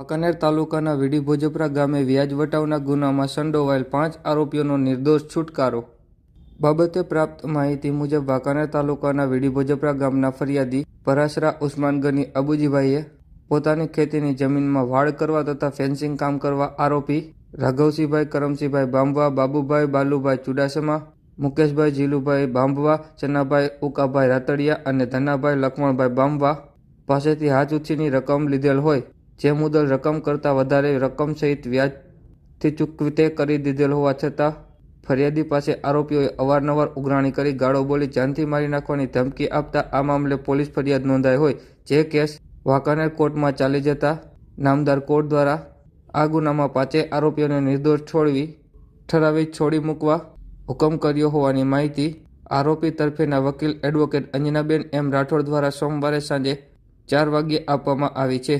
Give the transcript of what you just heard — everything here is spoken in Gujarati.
વાંકાનેર તાલુકાના વીડી ભોજપરા ગામે વ્યાજ વટાવના ગુનામાં સંડોવાયેલ પાંચ આરોપીઓનો નિર્દોષ છુટકારો. બાબતે પ્રાપ્ત માહિતી મુજબ વાંકાનેર તાલુકાના વીડી ભોજપરા ગામના ફરિયાદી પરાસરા ઉસ્માન ગની અબુજીભાઈએ પોતાની ખેતીની જમીનમાં વાડ કરવા તથા ફેન્સિંગ કામ કરવા આરોપી રાઘવસિંહભાઈ, કરમસિંહભાઈ બાંભવા, બાબુભાઈ બાલુભાઈ ચુડાસમા, મુકેશભાઈ જીલુભાઈ બાંભવા, ચન્નાભાઈ ઉકાભાઈ રાતડિયા અને ધનાભાઈ લક્ષ્મણભાઈ બાંભવા પાસેથી હાથ ઉછીની રકમ લીધેલ હોય જે મુદ્દલ રકમ કરતાં વધારે રકમ સહિત વ્યાજથી ચૂકવીતે કરી દીધેલ હોવા છતાં ફરિયાદી પાસે આરોપીઓએ અવારનવાર ઉઘરાણી કરી ગાળો બોલી જાનથી મારી નાખવાની ધમકી આપતા આ મામલે પોલીસ ફરિયાદ નોંધાઈ હોય જે કેસ વાંકાનેર કોર્ટમાં ચાલી જતા નામદાર કોર્ટ દ્વારા આ ગુનામાં પાંચે આરોપીઓને નિર્દોષ છોડવી, ઠરાવી છોડી મૂકવા હુકમ કર્યો હોવાની માહિતી આરોપી તરફેના વકીલ એડવોકેટ અંજનાબેન એમ રાઠોડ દ્વારા સોમવારે સાંજે ચાર વાગ્યે આપવામાં આવી છે.